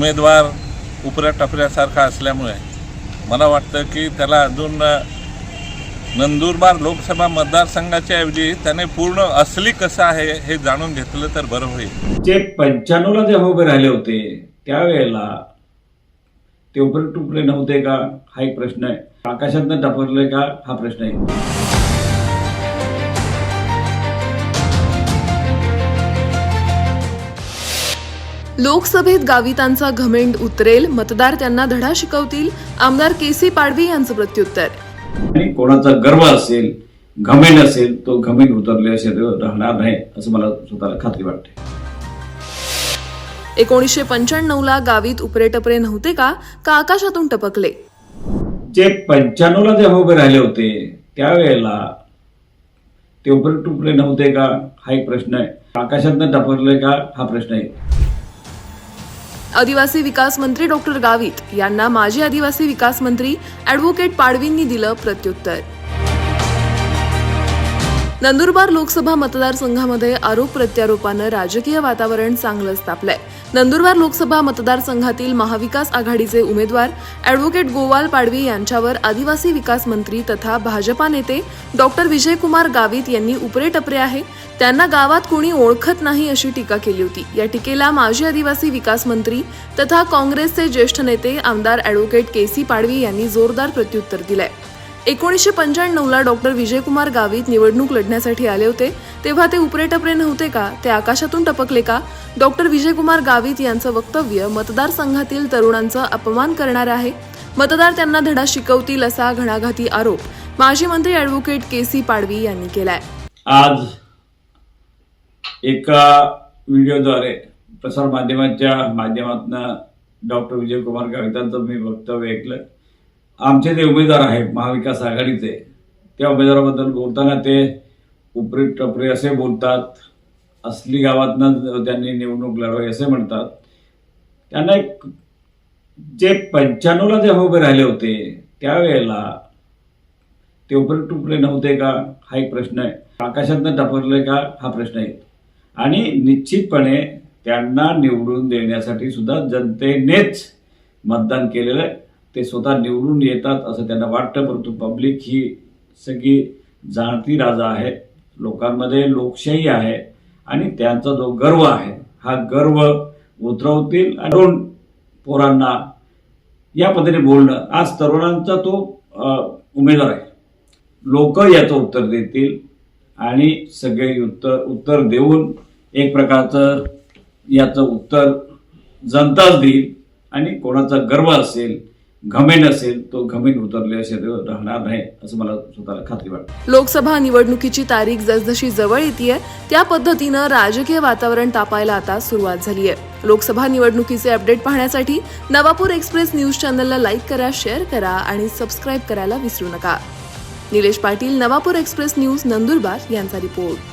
उमेदवार उपऱ्या टपऱ्यासारखा असल्यामुळे मला वाटतं की त्याला अजून नंदुरबार लोकसभा मतदारसंघाच्या ऐवजी त्याने पूर्ण असली कसं आहे हे जाणून घेतलं तर बरं होईल. जे पंच्याण्णवला जेव्हा उभे राहिले होते त्यावेळेला ते उपरे टुपरे नव्हते का? हा एक प्रश्न आहे. आकाशातनं टपरले का? हा प्रश्न आहे. लोकसभेत गावितांचा घमेंड उतरेल मतदार त्यांना धडा शिकवतील आमदार केसी पाडवी यांचं प्रत्युत्तर. कोणाचा गर्व असेल घमेंड असेल तो घमेंड उतरले असे राहणार नाही असं मला स्वतःला खात्री वाटते. एकोणीसशे पंच्याण्णव ला गावीत उपरेटपरे नव्हते का का आकाशातून टपकले? जे पंच्याण्णवला जेव्हा उभे राहिले होते त्यावेळेला ते उपरे टुपरे नव्हते का हा एक प्रश्न आहे. आकाशातनं टपरले का हा प्रश्न आहे. आदिवासी विकास मंत्री डॉक्टर गावित यांना माजी आदिवासी विकास मंत्री अॅडव्होकेट पाडवींनी दिलं प्रत्युत्तर. नंदुरबार लोकसभा मतदारसंघामध्ये आरोप प्रत्यारोपानं राजकीय वातावरण चांगलंच तापलंय. नंदुरबार लोकसभा मतदारसंघातील महाविकास आघाडीचे उमेदवार ॲडव्होकेट गोवाल पाडवी यांच्यावर आदिवासी विकास मंत्री तथा भाजपा नेते डॉक्टर विजयकुमार गावित यांनी उपरे टपरे आहे. त्यांना गावात कोणी ओळखत नाही अशी टीका केली होती. या टीकेला माजी आदिवासी विकास मंत्री तथा काँग्रेसचे ज्येष्ठ नेते आमदार ॲडव्होकेट के सी पाडवी यांनी जोरदार प्रत्युत्तर दिलंय. एकोणीसशे पंच्याण्णवला डॉक्टर विजयकुमार गावित निवडणूक लढण्यासाठी आले होते. तेव्हा ते उपरेटपरे नव्हते का? ते आकाशातून टपकले का? डॉक्टर विजयकुमार गावित यांचं वक्तव्य मतदारसंघातील तरुणांचा अपमान करणार आहे. मतदार त्यांना धडा शिकवतील असा घणाघाती आरोप माजी मंत्री अॅडव्होकेट केसी पाडवी यांनी केलाय. आज एका व्हिडिओद्वारे प्रसारमाध्यमाच्या माध्यमातून डॉक्टर विजयकुमार गावितांचं मी वक्तव्य ऐकलं आमचे जे उमेदवार आहेत महाविकास आघाडीचे त्या उमेदवाराबद्दल बोलताना ते उपरे टपरे असे बोलतात असली गावातनं त्यांनी निवडणूक लढवावी असे म्हणतात. त्यांना एक जे पंच्याण्णवला जेव्हा उभे राहिले होते त्यावेळेला ते उपरे टुपरे नव्हते का? हा एक प्रश्न आहे. आकाशातनं टपरले का? हा प्रश्न आहे. आणि निश्चितपणे त्यांना निवडून देण्यासाठी सुद्धा जनतेनेच मतदान केलेलं आहे. ते स्वतः निवडून येतात असं त्यांना वाटतं परंतु पब्लिक ही सगळी जाणती राजा आहे. लोकांमध्ये लोकशाही आहे आणि त्यांचा जो गर्व आहे हा गर्व उतरवतील आणि पोरांना या पद्धतीने बोलणं. आज तरुणांचा तो उमेदवार आहे. लोक याचं उत्तर देतील आणि सगळे उत्तर उत्तर देऊन एक प्रकारचं याचं उत्तर जनताच देईल आणि कोणाचा गर्व असेल घमेंड असेल तो घमेंड उतरले असे राहणार नाही असं मला स्वतःला खात्री वाटते. लोकसभा निवडणुकीची तारीख जसजशी जवळ येते त्या पद्धतीनं राजकीय वातावरण तापायला आता सुरुवात झाली आहे लोकसभा निवडणुकीचे अपडेट पाहण्यासाठी नवापूर एक्सप्रेस न्यूज चॅनलला लाईक करा शेअर करा आणि सबस्क्राईब करायला विसरू नका. निलेश पाटील नवापूर एक्सप्रेस न्यूज नंदुरबार यांचा रिपोर्ट.